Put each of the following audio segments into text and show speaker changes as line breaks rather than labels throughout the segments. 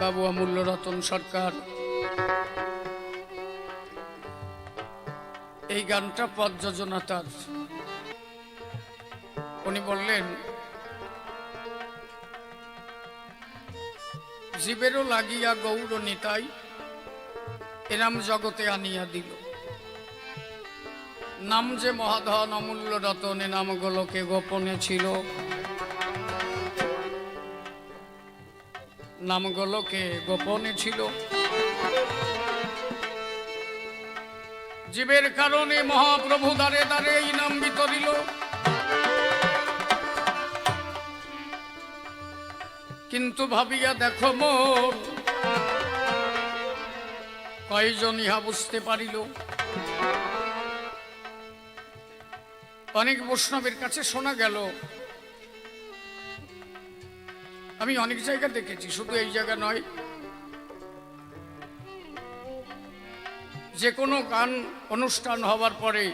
বাবু অমূল্য রতন সরকার এই গানটা পদ যোজনা তার উনি বললেন জীবেরও লাগিয়া গৌর নিতাই এরাম জগতে আনিয়া দিল নাম যে মহাধন অমূল্য রতন এ নাম গোপনে ছিল নামগুলোকে গোপনে ছিল জীবের কারণে মহাপ্রভু দ্বারে দ্বারে এই নাম বিতরিল কিন্তু ভাবিয়া দেখো মোর কয়জন ইহা বুঝতে পারিল অনেক বৈষ্ণবের কাছে শোনা গেল আমি অনেক জায়গা দেখেছি শুধু এই জায়গা নয় যে কোনো গান অনুষ্ঠান হওয়ার পরে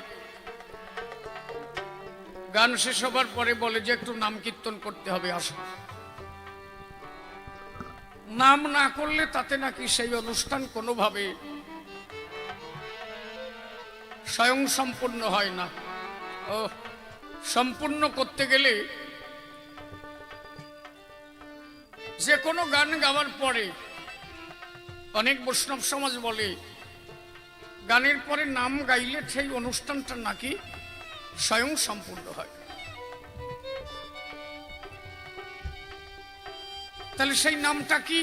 গান শেষ হবার পরে বলে যে একটু নাম কীর্তন করতে হবে আস নাম না করলে তাতে নাকি সেই অনুষ্ঠান কোনোভাবে স্বয়ং সম্পূর্ণ হয় না ও সম্পূর্ণ করতে গেলে যে কোনো গান গাওয়ার পরে অনেক বৈষ্ণব সমাজ বলে গানের পরে নাম গাইলে সেই অনুষ্ঠানটা নাকি স্বয়ং সম্পূর্ণ হয় তাহলে সেই নামটা কি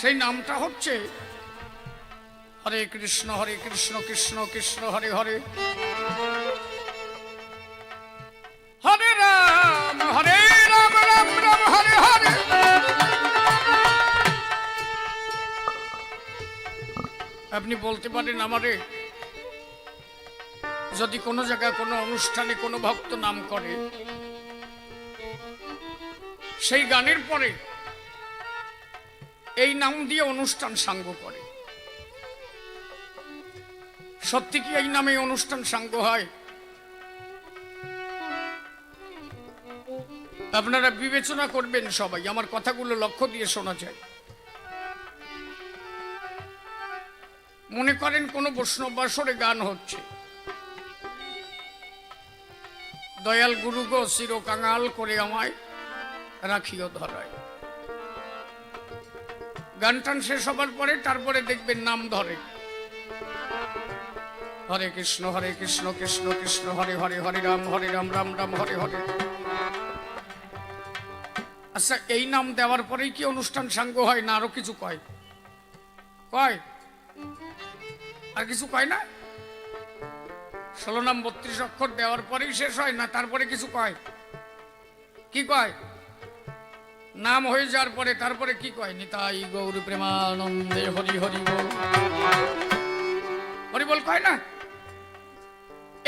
সেই নামটা হচ্ছে হরে কৃষ্ণ হরে কৃষ্ণ কৃষ্ণ কৃষ্ণ হরে হরে আপনি বলতে পারেন আমারে যদি কোনো জায়গায় কোনো অনুষ্ঠানে কোনো ভক্ত নাম করে সেই গানের পরে এই নাম দিয়ে অনুষ্ঠান সাঙ্গ করে সত্যি কি এই নামে অনুষ্ঠান সাঙ্গ হয় আপনারা বিবেচনা করবেন সবাই আমার কথাগুলো লক্ষ্য দিয়ে শোনা যায় মনে করেন কোনো বৈষ্ণব বাসরে গান হচ্ছে দয়াল গুরু গো শির কাঙাল করে আমায় রাখিও ধরায় গান টান শেষ হবার পরে তারপরে দেখবেন নাম ধরে হরে কৃষ্ণ হরে কৃষ্ণ কৃষ্ণ কৃষ্ণ হরে হরে হরে রাম হরে রাম রাম রাম হরে হরে আচ্ছা এই নাম দেওয়ার পরেই কি অনুষ্ঠান সাঙ্গ হয় না আরো কিছু কয় কয় আর কিছু কয় না ষোলো নাম বত্রিশ অক্ষর দেওয়ার পরেই শেষ হয় না তারপরে কিছু কয় কি কয় নাম হয়ে যাওয়ার পরে তারপরে কি কয় নিতাই গৌর প্রেমানন্দে হরি হরি বল হরি বল কয় না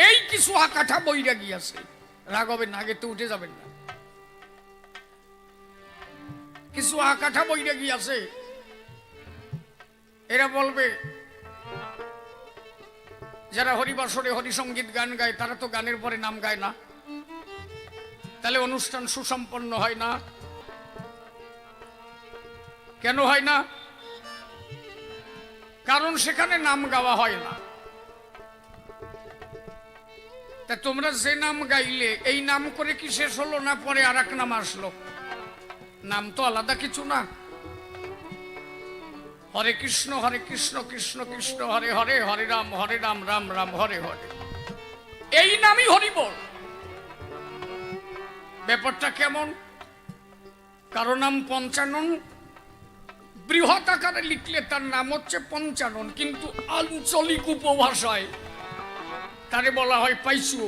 এই কিছু আকাঠা বইরা গিয়াছে রাগ হবে না আগে তো উঠে যাবেন না কিছু আকাঠা বইরা গিয়াছে এরা বলবে যারা হরিবাসরে হরিসঙ্গীত গান গায় তারা তো গানের পরে নাম গায় না তাহলে অনুষ্ঠান সুসম্পন্ন হয় না কেন হয় না কারণ সেখানে নাম গাওয়া হয় না তা তোমরা যে নাম গাইলে এই নাম করে কি শেষ হলো না পরে আর নাম আসলো নাম তো আলাদা কিছু না হরে কৃষ্ণ হরে কৃষ্ণ কৃষ্ণ কৃষ্ণ হরে হরে হরে রাম হরে রাম রাম রাম হরে হরে এই নামই হরিবল ব্যাপারটা কেমন কারো নাম পঞ্চানন বৃহৎ আকারে লিখলে তার নাম হচ্ছে পঞ্চানন কিন্তু আঞ্চলিক উপভাষায় তারে বলা হয় পাইসু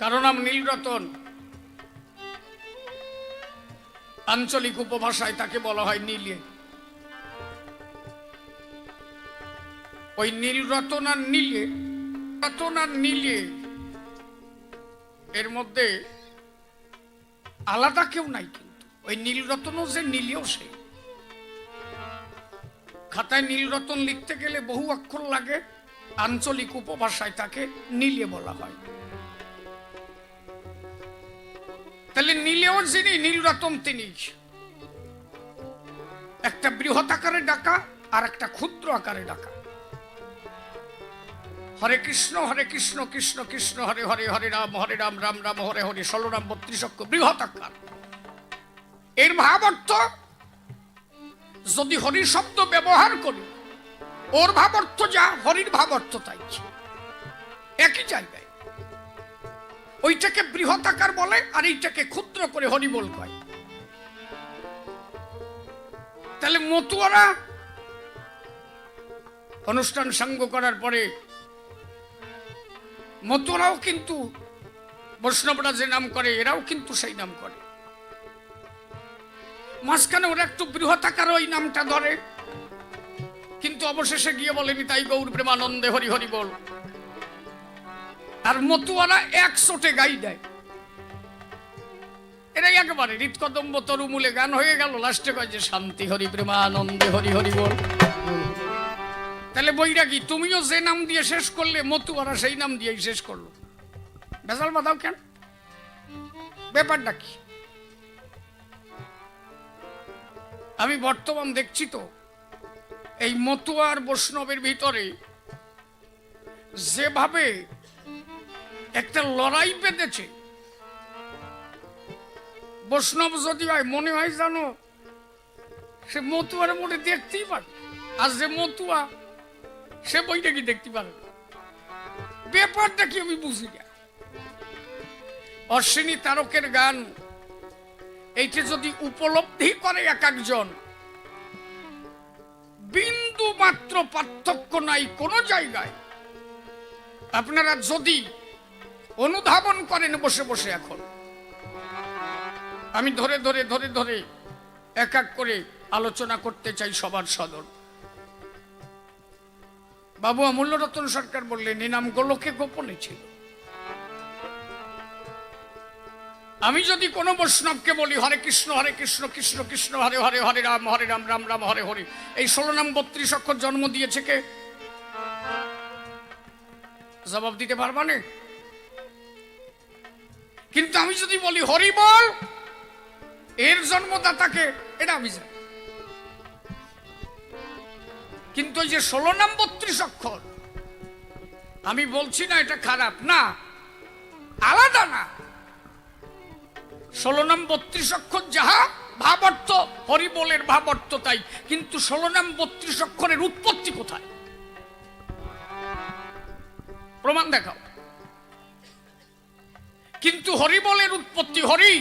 কারো নাম নীলরতন আঞ্চলিক উপভাষায় তাকে বলা হয় নীলে ওই নীল আর নীলে রতন আর নীলে এর মধ্যে আলাদা কেউ নাই কিন্তু ওই নীলরতনও যে নীলেও সে খাতায় নীলরতন লিখতে গেলে বহু অক্ষর লাগে আঞ্চলিক উপভাষায় তাকে নীলে বলা হয় তাহলে নীলেও যিনি নীল রতম তিনি একটা বৃহৎ আকারে ডাকা আর একটা ক্ষুদ্র আকারে ডাকা হরে কৃষ্ণ হরে কৃষ্ণ কৃষ্ণ কৃষ্ণ হরে হরে হরে রাম হরে রাম রাম রাম হরে হরে ষোলো রাম বত্রিশ অক্ষ বৃহৎ আকার এর ভাব অর্থ যদি হরি শব্দ ব্যবহার করি ওর ভাব অর্থ যা হরির ভাব অর্থ তাই একই জায়গায় ওইটাকে বৃহতাকার বলে আর এইটাকে ক্ষুদ্র করে হরিবল কয় তাহলে মতুয়ারা অনুষ্ঠান সাঙ্গ করার পরে মতুয়ারাও কিন্তু বৈষ্ণবরা যে নাম করে এরাও কিন্তু সেই নাম করে মাঝখানে ওরা একটু বৃহতাকার ওই নামটা ধরে কিন্তু অবশেষে গিয়ে বলেনি তাই গৌর প্রেমানন্দে হরি হরি বল আর মতুয়ারা এক গাই দেয় এটা একেবারে হৃৎকদম্ব তরুমূলে গান হয়ে গেল লাস্টে কয় যে শান্তি হরি প্রেমানন্দে হরি হরি বল তাহলে বৈরাগী তুমিও যে নাম দিয়ে শেষ করলে মতুয়ারা সেই নাম দিয়েই শেষ করলো ভেজাল বাঁধাও কেন ব্যাপারটা কি আমি বর্তমান দেখছি তো এই মতুয়ার বৈষ্ণবের ভিতরে যেভাবে একটা লড়াই পেতেছে বৈষ্ণব যদি ভাই মনে হয় জানো সে মতুয়ার মনে দেখতেই পারে আর যে মতুয়া সে বইটা কি দেখতে পারে ব্যাপারটা কি আমি বুঝি না অশ্বিনী তারকের গান এইটি যদি উপলব্ধি করে এক একজন বিন্দু মাত্র পার্থক্য নাই কোন জায়গায় আপনারা যদি অনুধাবন করেন বসে বসে এখন আমি ধরে ধরে ধরে ধরে এক এক করে আলোচনা করতে চাই সবার সদর বাবু রতন সরকার বললেন এনাম গোলকে গোপনে ছিল আমি যদি কোনো বৈষ্ণবকে বলি হরে কৃষ্ণ হরে কৃষ্ণ কৃষ্ণ কৃষ্ণ হরে হরে হরে রাম হরে রাম রাম রাম হরে হরে এই ষোলো নাম বত্রিশ অক্ষর জন্ম দিয়েছে কে জবাব দিতে পারবা কিন্তু আমি যদি বলি হরিবল এর জন্মদাতাকে এটা আমি জানি কিন্তু ওই যে ষোলো নাম বত্রিশ অক্ষর আমি বলছি না এটা খারাপ না আলাদা না ষোলো নাম বত্রিশ অক্ষর যাহা ভাবর্থ হরিবলের ভাবর্থ তাই কিন্তু ষোলো নাম বত্রিশ অক্ষরের উৎপত্তি কোথায় প্রমাণ দেখাও কিন্তু হরিবলের উৎপত্তি হরি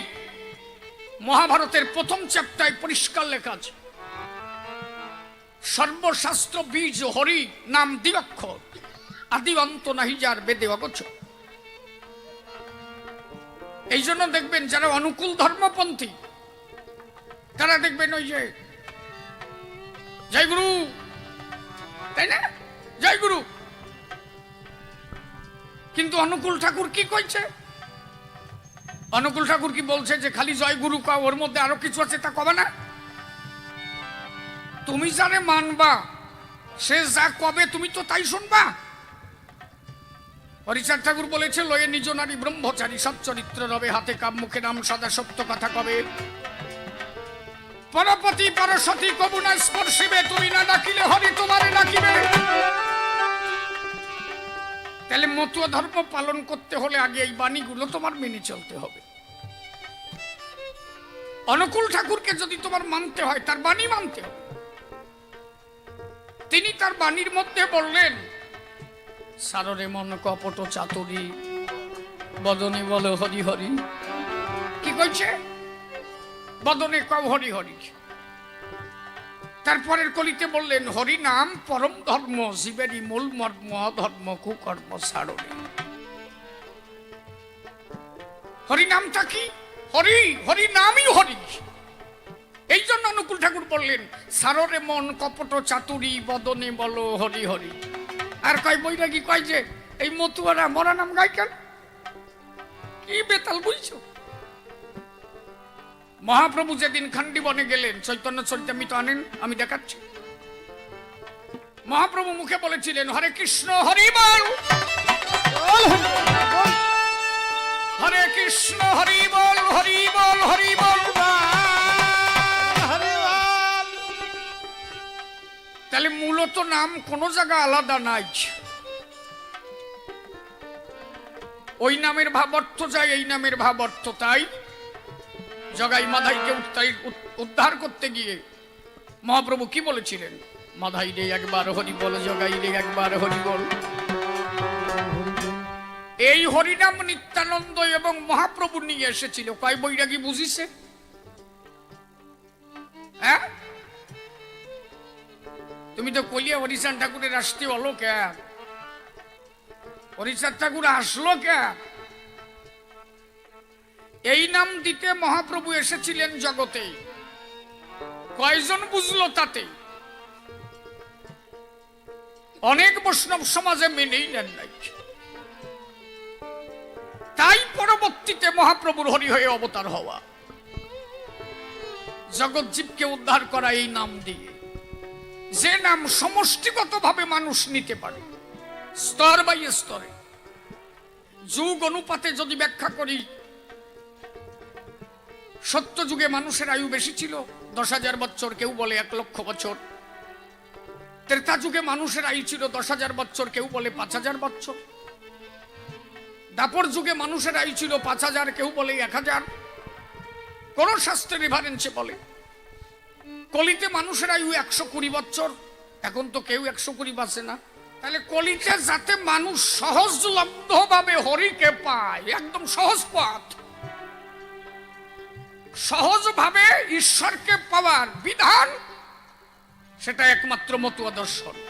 মহাভারতের প্রথম চ্যাপ্টায় পরিষ্কার লেখা আছে সর্বশাস্ত্র বীজ হরি নাম দ্বিঅক্ষর আদি অন্ত নাহি যার বেদে অগচ এই জন্য দেখবেন যারা অনুকূল ধর্মপন্থী তারা দেখবেন ওই যে জয় গুরু তাই না জয় গুরু কিন্তু অনুকূল ঠাকুর কি কইছে অনুকূল ঠাকুর কি বলছে যে খালি জয় গুরু কা ওর মধ্যে আরো কিছু আছে তা কবে না তুমি জানে মানবা সে যা কবে তুমি তো তাই শুনবা হরিচার ঠাকুর বলেছে লয়ে নিজ নারী ব্রহ্মচারী সব চরিত্র রবে হাতে কাম মুখে নাম সদা সত্য কথা কবে পরপতি পরসতী কবুনা স্পর্শিবে তুমি না ডাকিলে হরি তোমারে ডাকিবে তাহলে মতুয়া ধর্ম পালন করতে হলে আগে এই বাণীগুলো তোমার মেনে চলতে হবে অনুকূল ঠাকুরকে যদি তোমার মানতে হয় তার বাণী মানতে হবে তিনি তার বাণীর মধ্যে বললেন সাররে মন কপট চাতুরি বদনে বল হরি হরি কি কইছে বদনে কব হরি হরি তারপরের কলিতে বললেন হরি নাম পরম ধর্ম শিবেরই মূল মর্ম ধর্ম কুকর্ম সারণী হরি নামটা কি হরি হরি নামই হরি এই জন্য অনুকূল ঠাকুর বললেন সাররে মন কপট চাতুরি বদনে বলো হরি হরি আর কয় বৈরাগী কয় যে এই মতুয়ারা মরা নাম গায় কেন কি বেতাল বুঝছো মহাপ্রভু যেদিন বনে গেলেন চৈতন্য চরিতামিত আনেন আমি দেখাচ্ছি মহাপ্রভু মুখে বলেছিলেন হরে কৃষ্ণ হরি বল হরে কৃষ্ণ হরি বল হরি বল হরি বল তাহলে মূলত নাম কোনো জায়গা আলাদা নাই ওই নামের ভাব অর্থ যায় এই নামের ভাব অর্থ তাই জগাই মাধাইকে উদ্ধার করতে গিয়ে মহাপ্রভু কি বলেছিলেন মাধাই রে একবার হরি বল জগাই রে একবার হরি বল এই হরিনাম নিত্যানন্দ এবং মহাপ্রভু নিয়ে এসেছিল কয় বৈরাগী বুঝিছে হ্যাঁ তুমি তো কলিয়া হরিশান ঠাকুরের আসতে হলো কে হরিশান ঠাকুর আসলো কে এই নাম দিতে মহাপ্রভু এসেছিলেন জগতে কয়জন বুঝলো তাতে অনেক বৈষ্ণব সমাজে মেনেই নেন নাই তাই পরবর্তীতে মহাপ্রভুর হরি হয়ে অবতার হওয়া জগৎজীবকে উদ্ধার করা এই নাম দিয়ে যে নাম সমষ্টিগত ভাবে মানুষ নিতে পারে স্তর বাই স্তরে যুগ অনুপাতে যদি ব্যাখ্যা করি সত্য যুগে মানুষের আয়ু বেশি ছিল দশ হাজার বছর কেউ বলে এক লক্ষ বছর ত্রেতা যুগে মানুষের আয়ু ছিল দশ হাজার বছর কেউ বলে পাঁচ হাজার বছর দাপর যুগে মানুষের আয়ু ছিল পাঁচ হাজার কেউ বলে এক হাজার কোনো শাস্ত্রে রিফারেন্সে বলে কলিতে মানুষের আয়ু একশো কুড়ি বছর এখন তো কেউ একশো কুড়ি বাঁচে না তাহলে কলিতে যাতে মানুষ সহজলব্ধভাবে হরিকে পায় একদম সহজ পথ সহজভাবে ঈশ্বরকে পাওয়ার বিধান সেটা একমাত্র মতুয়া দর্শন